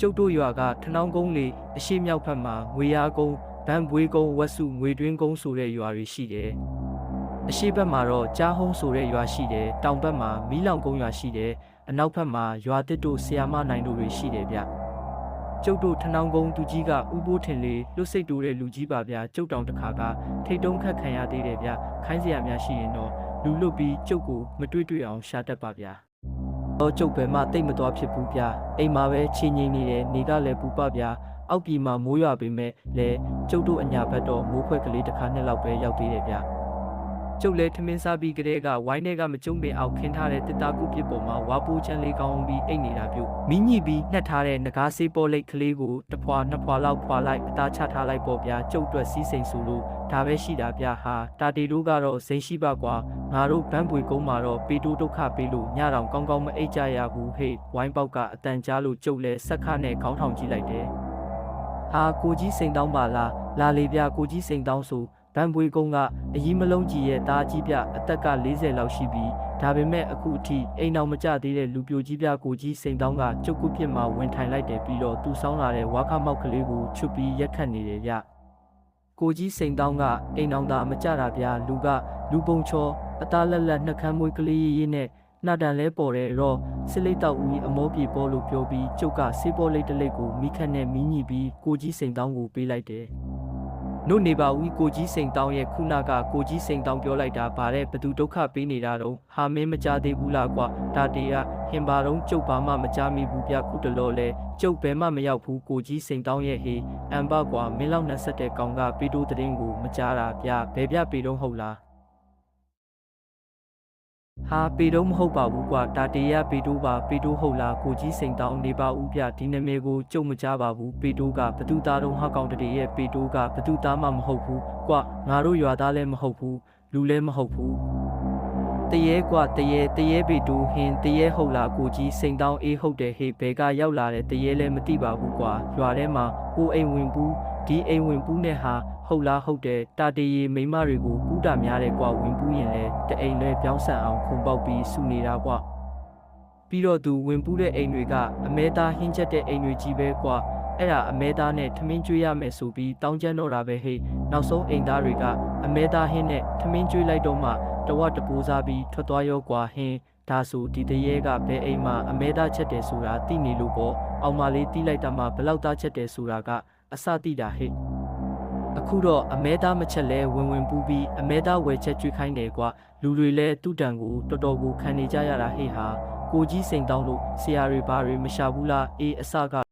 ကျုပ်တို့ရွာကထနောင်းကုန်းလေအရှိမြောက်ဘက်မှာငွေရာကုန်းဗန်ဘွေးကုန်းဝက်စုငွေတွင်းကုန်းဆိုတဲ့ရွာတွေရှိတယ်အရှိဘက်မှာတော့ကြားဟုံးဆိုတဲ့ရွာရှိတယ်တောင်ဘက်မှာမီးလောင်ကုန်းရွာရှိတယ်အနောက်ဘက်မှာရွာတစ်တို့ဆီယာမနိုင်တို့တွေရှိတယ်ဗျကျုပ်တို့ထနောင်းကုန်းသူကြီးကဥပိုးထင်လေးလွတ်စိတ်တူတဲ့လူကြီးပါဗျကျုပ်တောင်တစ်ခါကထိတ်တုံးခတ်ခံရသေးတယ်ဗျခိုင်းစရာများရှိရင်တော့လူလွတ်ပြီးကျုပ်ကိုမတွေ့တွေ့အောင်ရှာတတ်ပါဗျ တော့ကျုပ်ပဲမှတိတ်မသွားဖြစ်ဘူးဗျအိမ်မှာပဲချင်းငိမ့်နေတယ်နေကလည်းပူပဗျအောက်ပြည်မှာမိုးရွာပေမဲ့လဲကျုပ်တို့အညာဘက်တော့မိုးခွက်ကလေးတစ်ခါနှစ်လောက်ပဲရောက်သေးတယ်ဗျ ကျုပ်လည်းထမင်းစားပြီးကလေးကဝိုင်းထဲကမကျုံပင်အောင်ခင်းထားတဲ့တစ်တာကုပြစ်ပေါ်မှာဝါပိုးချမ်းလေးကောင်းပြီးအိတ်နေတာပြုမင်းညိပြီးနှက်ထားတဲ့ငကားစေးပေါ်လိတ်ကလေးကိုတစ်ဖွာနှစ်ဖွာလောက်ဖွာလိုက်အသားချထားလိုက်ပေါ့ဗျာကျုပ်အတွက်စီးစိမ်ဆိုလို့ဒါပဲရှိတာဗျာဟာတာတီတို့ကတော့စိန်ရှိပါကွာငါတို့ဗန်းပွေကုန်းမှာတော့ပေတိုးဒုက္ခပေးလို့ညတောင်ကောင်းကောင်းမအိတ်ကြရဘူးဟေ့ဝိုင်းပေါက်ကအတန်ကြားလို့ကျုပ်လည်းဆက်ခနဲ့ခေါင်းထောင်ကြည့်လိုက်တယ်ဟာကိုကြီးစိန်တောင်းပါလားလာလေပြကိုကြီးစိန်တောင်းဆို ဗန်ပွေကုန်းကအကြီးမလုံးကြီးရဲ့တားကြီးပြအသက်က40လောက်ရှိပြီးဒါပေမဲ့အခုအထိအိမ်အောင်မကြသေးတဲ့လူပြိုကြီးပြကိုကြီးစိန်တောင်းကကျုပ်ကုပြစ်မှာဝင်ထိုင်လိုက်တယ်ပြီးတော့သူဆောင်းလာတဲ့ဝါခမောက်ကလေးကိုချွတ်ပြီးရက်ခတ်နေတယ်ဗျကိုကြီးစိန်တောင်းကအိမ်အောင်သာမကြတာဗျလူကလူပုံချောအသားလက်လက်နှက်ခမ်းမွေးကလေးရေးရေးနဲ့နှာတန်လဲပေါ်တဲ့ရောစစ်လိတ်တောက်ဦးအမောပြေပေါ်လို့ပြောပြီးကျုပ်ကစေးပေါ်လိတ်တစ်လိတ်ကိုမိခက်နဲ့မီးညိပြီးကိုကြီးစိန်တောင်းကိုပေးလိုက်တယ်။ နို့နေပါဦးကိုကြီးစိန်တောင်းရဲ့ခုနကကိုကြီးစိန်တောင်းပြောလိုက်တာဗါတဲ့ဘသူဒုက္ခပေးနေတာတော့ဟာမင်းမကြသေးဘူးလားကွာဒါတေကဟင်ပါတော့ကျုပ်ဘာမှမကြမိဘူးဗျခုတလောလဲကျုပ်ဘယ်မှမရောက်ဘူးကိုကြီးစိန်တောင်းရဲ့ဟေးအမ်ဘကွာမင်းလောက်နဲ့ဆက်တဲ့ကောင်ကပေတိုးတဲ့င်းကိုမကြားတာဗျဘယ်ပြပေတော့ဟုတ်လား ဟာပေတော့မဟုတ်ပါဘူးကွာဒါတေရပေတိုးပါပေတိုးဟုတ်လားကိုကြီးစိန်တောင်းနေပါဦးဗျဒီနာမည်ကိုကြုံမကြပါဘူးပေတိုးကဘသူသားတော့ဟောက်ကောင်တရေရဲ့ပေတိုးကဘသူသားမှမဟုတ်ဘူးကွာငါတို့ရွာသားလည်းမဟုတ်ဘူးလူလည်းမဟုတ်ဘူးတရေကွာတရေတရေပေတိုးဟင်းတရေဟုတ်လားကိုကြီးစိန်တောင်းအေးဟုတ်တယ်ဟေးဘဲကရောက်လာတဲ့တရေလည်းမသိပါဘူးကွာရွာထဲမှာကိုအိမ်ဝင်ဘူးဒီအိမ်ဝင်ဘူးနဲ့ဟာ ဟုတ်လားဟုတ်တယ်တာတေရီမိန်းမတွေကိုပူတာများတယ်ကွာဝင်ပူးရင်လဲတအိမ်လဲပြောင်းဆန်အောင်ခုန်ပေါက်ပြီးစုနေတာကွာပြီးတော့သူဝင်ပူးတဲ့အိမ်တွေကအမဲသားဟင်းချက်တဲ့အိမ်တွေကြီးပဲကွာအဲ့ဒါအမဲသားနဲ့ထမင်းကျွေးရမယ်ဆိုပြီးတောင်းကျမ်းတော့တာပဲဟေးနောက်ဆုံးအိမ်သားတွေကအမဲသားဟင်းနဲ့ထမင်းကျွေးလိုက်တော့မှတဝတ်တပိုးစားပြီးထွက်သွားရောကွာဟင်းဒါဆိုဒီတရေကဘယ်အိမ်မှာအမဲသားချက်တယ်ဆိုတာသိနေလို့ပေါ့အောင်မလေးတီးလိုက်တာမှဘလောက်သားချက်တယ်ဆိုတာကအစတိတာဟဲ့ အခုတော့အမဲသားမချက်လဲဝင်ဝင်ပူးပြီးအမဲသားဝယ်ချက်ကျွေးခိုင်းတယ်ကွာလူတွေလဲတူတန်ကိုတော်တော်ကိုခံနေကြရတာဟေ့ဟာကိုကြီးစိန်တောင်းလို့ဆရာတွေဘာတွေမရှာဘူးလားအေးအစက